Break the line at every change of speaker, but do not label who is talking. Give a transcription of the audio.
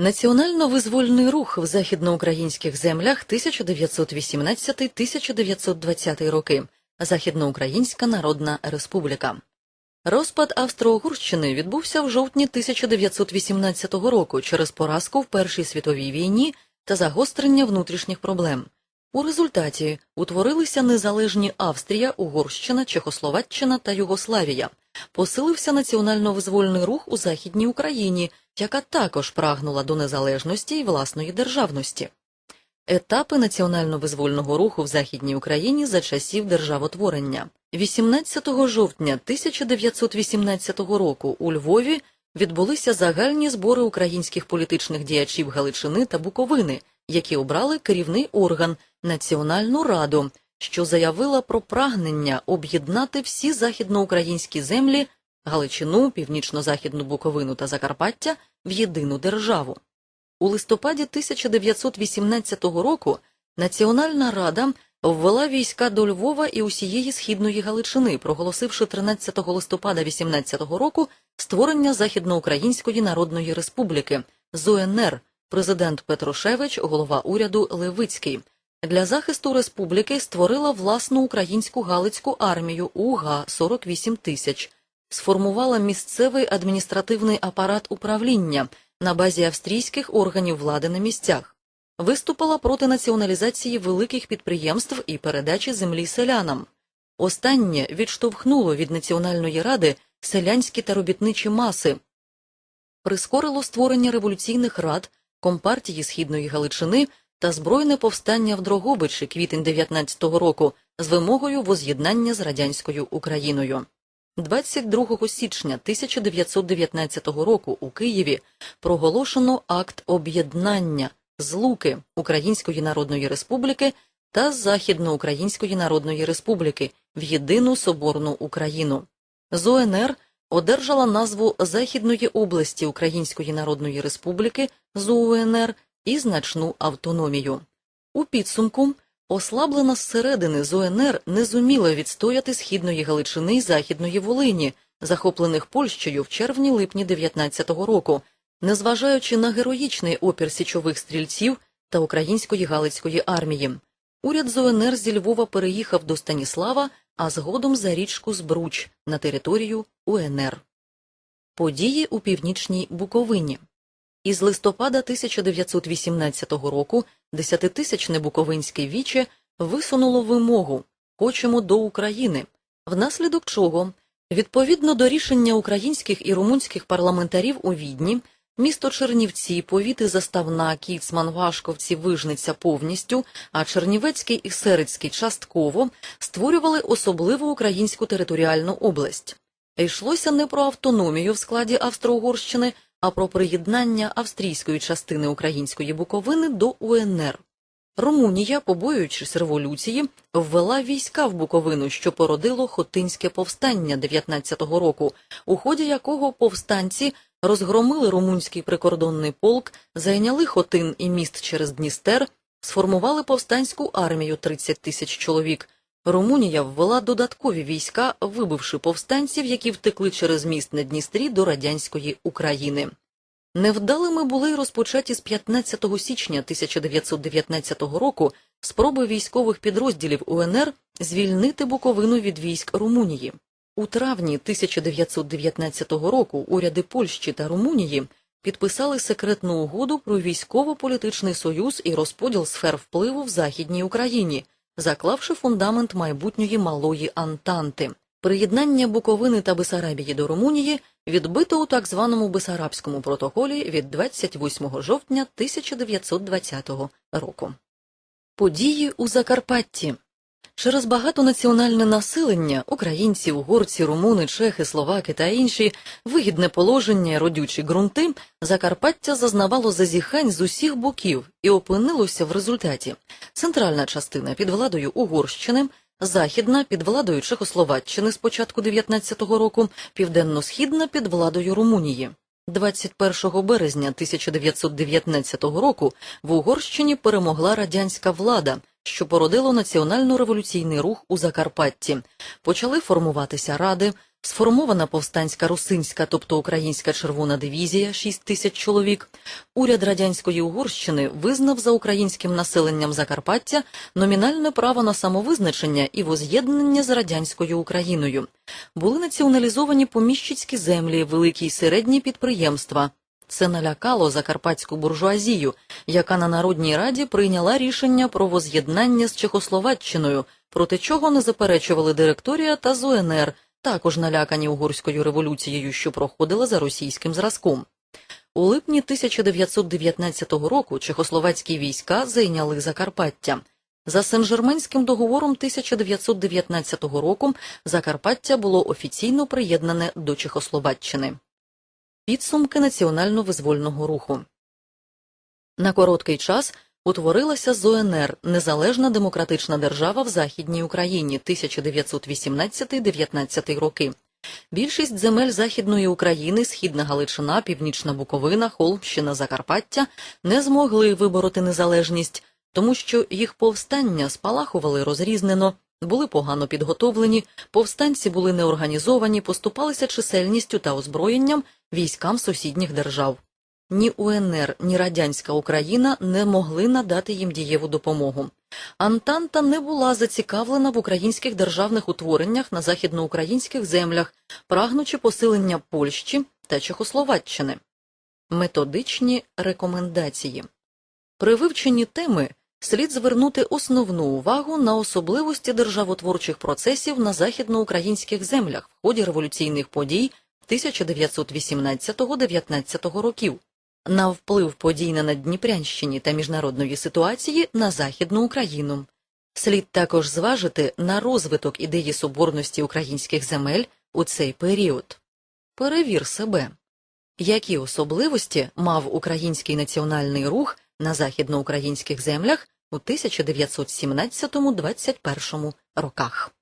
Національно-визвольний рух в західноукраїнських землях 1918-1920 роки. Західноукраїнська Народна Республіка. Розпад Австро-Угорщини відбувся в жовтні 1918 року через поразку в Першій світовій війні та загострення внутрішніх проблем. У результаті утворилися незалежні Австрія, Угорщина, Чехословаччина та Югославія. Посилився національно-визвольний рух у Західній Україні, яка також прагнула до незалежності і власної державності. Етапи національно-визвольного руху в Західній Україні за часів державотворення. 18 жовтня 1918 року у Львові відбулися загальні збори українських політичних діячів Галичини та Буковини, які обрали керівний орган Національну раду, що заявила про прагнення об'єднати всі західноукраїнські землі Галичину, Північно-Західну Буковину та Закарпаття в єдину державу. У листопаді 1918 року Національна рада ввела війська до Львова і усієї східної Галичини, проголосивши 13 листопада 18 року створення Західноукраїнської Народної Республіки ЗУНР, президент Петрушевич, голова уряду Левицький. Для захисту республіки створила власну українську Галицьку армію УГА 48 тисяч, сформувала місцевий адміністративний апарат управління на базі австрійських органів влади на місцях, виступила проти націоналізації великих підприємств і передачі землі селянам. Останнє відштовхнуло від Національної ради селянські та робітничі маси, прискорило створення революційних рад, компартії Східної Галичини та збройне повстання в Дрогобичі квітень 19-го року з вимогою воз'єднання з радянською Україною. 22 січня 1919 року у Києві проголошено акт об'єднання злуки Української Народної Республіки та Західноукраїнської Народної Республіки в єдину соборну Україну. З УНР одержала назву Західної області Української Народної Республіки з УНР і значну автономію. У підсумку Ослаблена зсередини з ОНР не зуміла відстояти східної Галичини й Західної Волині, захоплених Польщею в червні-липні 19-го року, незважаючи на героїчний опір січових стрільців та української Галицької армії. Уряд з ОНР зі Львова переїхав до Станіслава, а згодом за річку Збруч на територію УНР. Події у північній Буковині. Із листопада 1918 року десятитисячне Буковинське віче висунуло вимогу «Хочемо до України», внаслідок чого, відповідно до рішення українських і румунських парламентарів у Відні, місто Чернівці, повіти Заставна, Кіцман, Вашковці, Вижниця повністю, а Чернівецький і Серецький частково створювали особливу українську територіальну область. Йшлося не про автономію в складі Австро-Угорщини, а про приєднання австрійської частини української Буковини до УНР. Румунія, побоюючись революції, ввела війська в Буковину, що породило Хотинське повстання 19-го року, у ході якого повстанці розгромили румунський прикордонний полк, зайняли Хотин і міст через Дністер, сформували повстанську армію 30 тисяч чоловік. Румунія ввела додаткові війська, вибивши повстанців, які втекли через міст на Дністрі до радянської України. Невдалими були й розпочаті з 15 січня 1919 року спроби військових підрозділів УНР звільнити Буковину від військ Румунії. У травні 1919 року уряди Польщі та Румунії підписали секретну угоду про військово-політичний союз і розподіл сфер впливу в Західній Україні, заклавши фундамент майбутньої малої Антанти. Приєднання Буковини та Бесарабії до Румунії відбито у так званому Бесарабському протоколі від 28 жовтня 1920 року. Події у Закарпатті Через багатонаціональне населення українці, угорці, румуни, чехи, словаки та інші вигідне положення, родючі ґрунти, Закарпаття зазнавало зазіхань з усіх боків і опинилося в результаті центральна частина під владою Угорщини, західна під владою Чехословаччини з початку 19-го року, південно-східна під владою Румунії. 21 березня 1919 року в Угорщині перемогла радянська влада, що породило національно-революційний рух у Закарпатті. Почали формуватися ради, сформована повстанська русинська, тобто українська червона дивізія 6 тисяч чоловік. Уряд радянської Угорщини визнав за українським населенням Закарпаття номінальне право на самовизначення і воз'єднання з радянською Україною. Були націоналізовані поміщицькі землі, великі й середні підприємства. Це налякало закарпатську буржуазію, яка на Народній раді прийняла рішення про воз'єднання з Чехословаччиною, проти чого не заперечували директорія та ЗУНР, також налякані угорською революцією, що проходила за російським зразком. У липні 1919 року чехословацькі війська зайняли Закарпаття. За Сен-Жерменським договором 1919 року Закарпаття було офіційно приєднане до Чехословаччини. Підсумки національно-визвольного руху на короткий час утворилася ЗОНР – Незалежна демократична держава в Західній Україні 1918-19 роки. Більшість земель Західної України, Східна Галичина, Північна Буковина, Холмщина, Закарпаття не змогли вибороти незалежність, тому що їх повстання спалахували розрізнено, були погано підготовлені, повстанці були неорганізовані, поступалися чисельністю та озброєнням військам сусідніх держав. Ні УНР, ні радянська Україна не могли надати їм дієву допомогу. Антанта не була зацікавлена в українських державних утвореннях на західноукраїнських землях, прагнучи посилення Польщі та Чехословаччини. Методичні рекомендації при вивченні теми слід звернути основну увагу на особливості державотворчих процесів на західноукраїнських землях в ході революційних подій 1918-19 років, на вплив подій на Наддніпрянщині та міжнародної ситуації на Західну Україну. Слід також зважити на розвиток ідеї соборності українських земель у цей період. Перевір себе. Які особливості мав український національний рух на західноукраїнських землях у 1917-21 роках?